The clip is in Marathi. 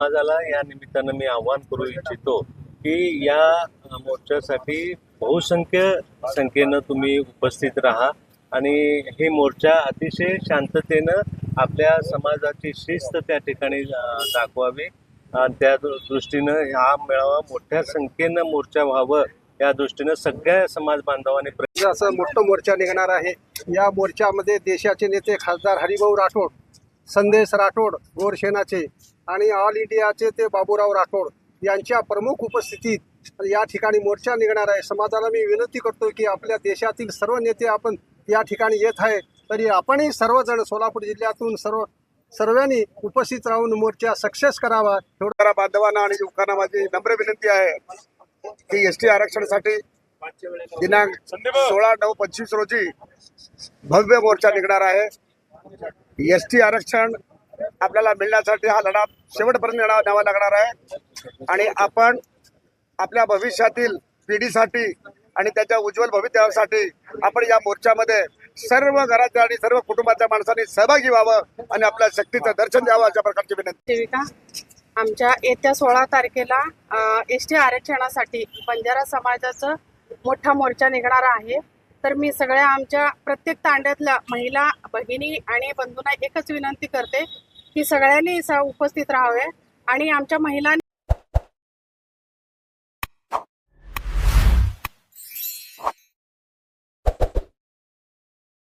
समाजाला या निमित्तानं मी आवाहन करू इच्छितो की या मोर्चासाठी बहुसंख्य संख्येनं तुम्ही उपस्थित राहा आणि हे मोर्चा अतिशय शांततेनं आपल्या समाजाची शिस्त त्या ठिकाणी दाखवावी. आणि त्या दृष्टीनं हा मेळावा मोठ्या संख्येनं मोर्चा व्हावं या दृष्टीनं सगळ्या समाज बांधवांनी असं मोठं मोर्चा निघणार आहे. या मोर्चामध्ये देशाचे नेते खासदार हरिभाऊ राठोड संदेश राठोड गोरसेनाचे आणि ऑल इंडियाचे ते बाबूराव राठोड यांच्या प्रमुख उपस्थितीत या ठिकाणी मोर्चा निघणार आहे. समाजाला मी विनंती करतो की आपल्या देशातील सर्व नेते आपण या ठिकाणी येत आहे. तरी आपणही सर्वजण सोलापूर जिल्ह्यातून सर्व सर्वांनी उपस्थित राहून मोर्चा सक्सेस करावा. शेतकऱ्या बांधवांना आणि युवकांना माझी नम्र विनंती आहे की एस टी आरक्षणासाठी दिनांक सोळा नऊ पंचवीस रोजी भव्य मोर्चा निघणार आहे. एस टी आरक्षण आपल्याला मिळण्यासाठी हा लढा शेवटपर्यंत न्यावा द्यावा लागणार आहे. आणि आपण आपल्या भविष्यातील पिढीसाठी आणि त्याच्या उज्ज्वल भवितव्यासाठी आपण या मोर्चामध्ये सर्व घराच्या आणि सर्व कुटुंबाच्या माणसांनी सहभागी व्हावं आणि आपल्या शक्तीचं दर्शन द्यावं अशा प्रकारची विनंती. आमच्या येत्या सोळा तारखेला एस टी आरक्षणासाठी बंजारा समाजाचं मोठा मोर्चा निघणार आहे. तर मी सगळ्या आमच्या प्रत्येक तांड्यातल्या महिला भगिनी आणि बंधूंना एकच विनंती करते की सगळ्यांनी स- उपस्थित राहावे. आणि आमच्या महिलांनी